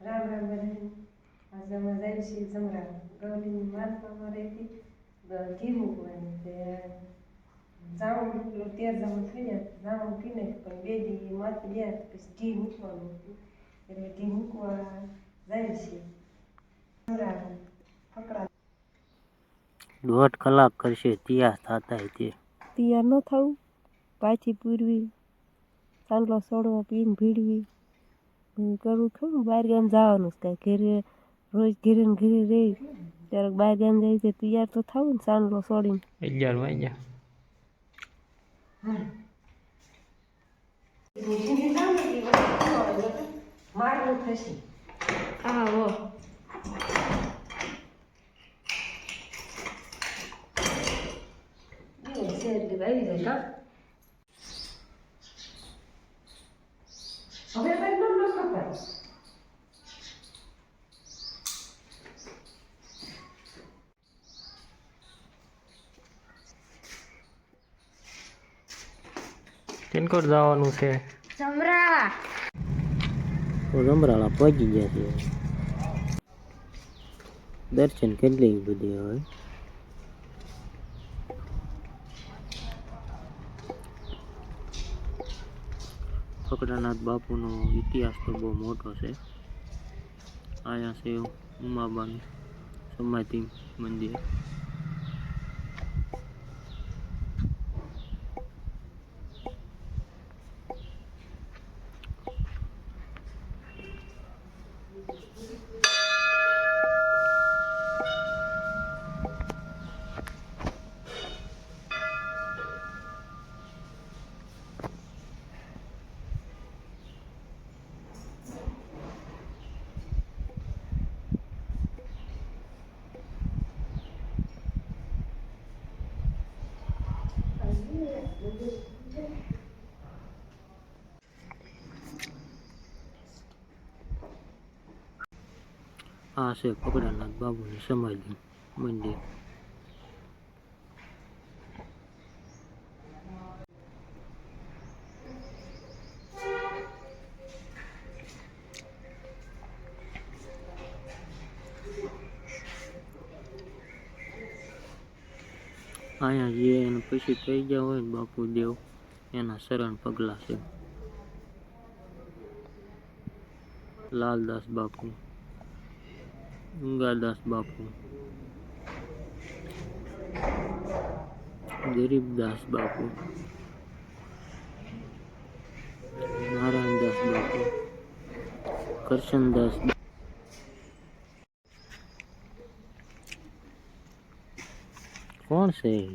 રામ રામ બધાને આજે અમે જાય છીએ જમરા ગૌરીની માનવામાં રહેતી ઘી મૂકવાની તે જાણું પેલું તેર જાણું થઈ જાય જાણું પીને પણ બે દી માથે ગયા પછી ઘી મૂકવાનું એટલે ઘી મૂકવા જાય છે. જમરા પકડા દોઢ કલાક કરશે તૈયાર થતા તે. તૈયાર ન થવું પાછી પૂરવી ચાંદલો સોડવો પીને ભીડવી. કરવું ખરું બહાર ગામ જવાનું છે કાંઈ. ઘરે રોજ ઘરે ને ઘરે રહી ત્યારે બહાર ગામ જાય છે તૈયાર તો થવું ને ચાંદલો સોડીને. અગિયાર વાગ્યા. મારું થશે હા હો શેર કે આવી જાય કા હવે કઈ ન ન કપાય તિનકોટ જવાનું છે જમરા જમરાળા પહોંચી ગયા છે દર્શન કેટલી બધી હોય ફકરાનાથ બાપુનો ઇતિહાસ તો બહુ મોટો છે. અહીંયા છે ઉમાબાની સમાધિ મંદિર. આ છે ફકરાનાથ બાપુની સમાધિ મંદિર. અહીંયા જે એને પછી થઈ ગયા હોય બાપુ દેવ એના શરણ પગલા છે. લાલદાસ બાપુ, ગંગાદાસ બાપુ, ગરીબદાસ બાપુ, નારાયણદાસ બાપુ, કરશનદાસ કોણ છે?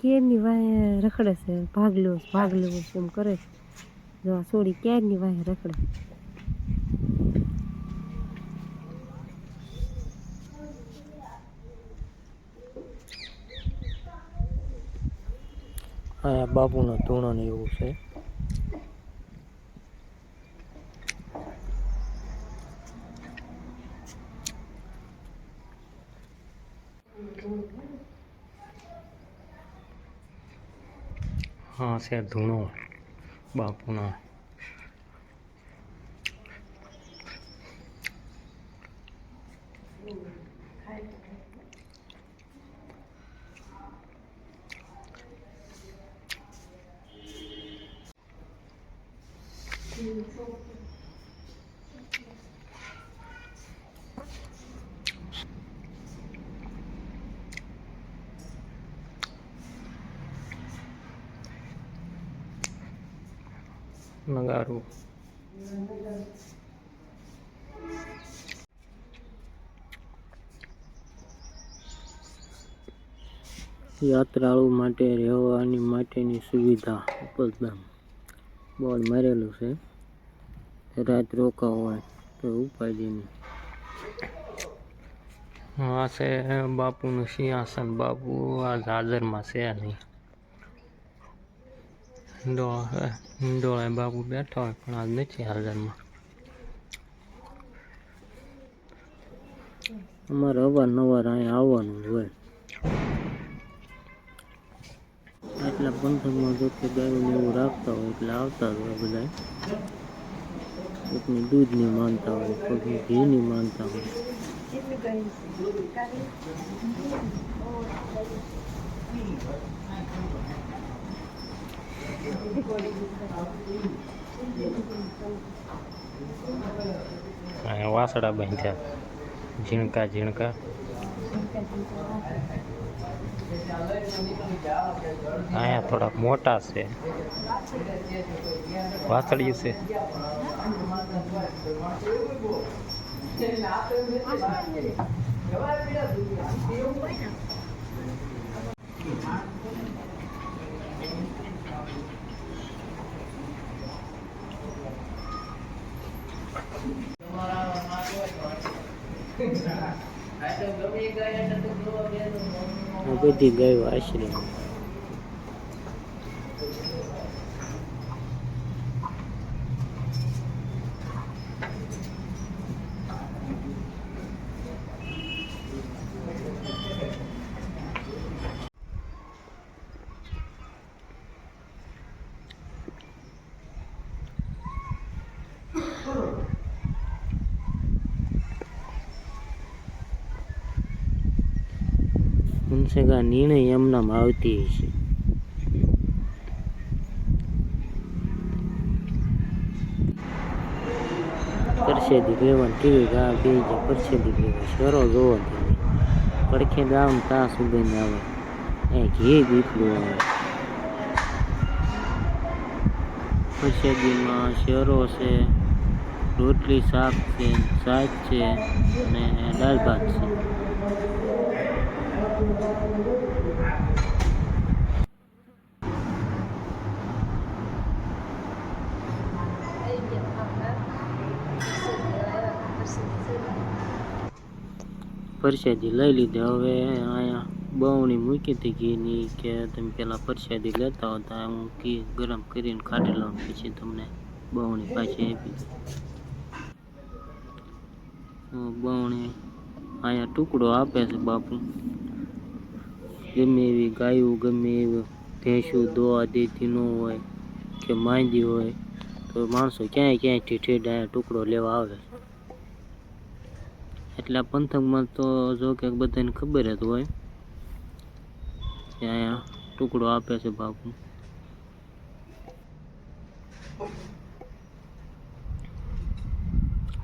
કેરની વાય રખડે છે ભાગ લેવો ભાગ લેવો એમ કરે છે. જો આ સોડી ક્યારની વાય રખડે. અહીંયા બાપુનો ધૂણો ને એવું છે. હા છે ધૂણો બાપુનો. નગારું. યાત્રાળુ માટે રહેવાની માટેની સુવિધા ઉપલબ્ધ. બોર્ડ મારેલું છે? રાત રોકાવ હોય તો ઉપાધિ નહીં. હા છે. બાપુનું સિંહાસન બાપુ આ જાજરમાં છે નહીં. હિંડોળા હિંડોળા બાપુ બેઠા હોય પણ આજ નથી હાજરમાં. અમારે અવારનવાર અહીંયા આવવાનું હોય. એટલા પંથકમાં જો કે ગાયું એવું રાખતા હોય એટલે આવતા જ હોય બધા કોઈકની દૂધની માનતા હોય કોઈકની ઘીની માનતા હોય. અહીંયા વાસડા બાંધ્યા. ઝીણકા ઝીણકા. અહીંયા થોડાક મોટા છે. વાસળિયું છે. આ બધી ગાયો આશરે કા નિર્ણય એમનામાં આવતી હશે પરસેદી લેવાની કેવી ગા બે જે પરસેદી લેવા શરો જોવો તમે પડખે ગામ ત્યાં સુગંધ આવે. એ ઘી બીટલું આવે. પરસેદીમાં શેરો છે, રોટલી શાક છે શાક છે અને દાળ ભાત છે. પરસાદી લઈ લીધી. હવે અહીંયા બવણી મૂકી હતી ઘીની કે તમે પેલા પરસાદી લેતા હતા. હું ઘી ગરમ કરીને કાઢી લઉં પછી તમને બવણી પાછી આપી દઉં. તો બવણી અહીંયા ટુકડો આપે છે બાપુ. ગમે એવી ગાયું, ગમે એવી ભેંસું, દોવા, દેતી ન હોય કે માંદી હોય, તો માણસો ક્યાંય ક્યાંયથી ઠેઠ ટુકડો લેવા આવે. એટલે આ પંથકમાં તો જો કે બધાને ખબર જ હોય કે અહીંયા ટુકડો આપે છે બાપુ.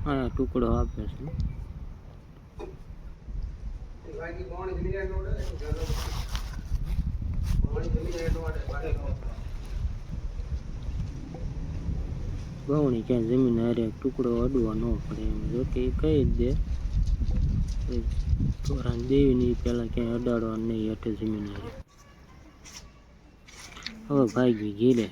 અહીંયા ટુકડો આપે છે. બહુની ક્યાં જમીન હારે ટુકડો અડવા ન પડે એમ. જો કે કહી જ દે તોરાને દેવી નહીં પેલા ક્યાંય અડાડવા નહીં હેઠે જમીન હારે. હવે ભાઈ ગઈ ઘીરે.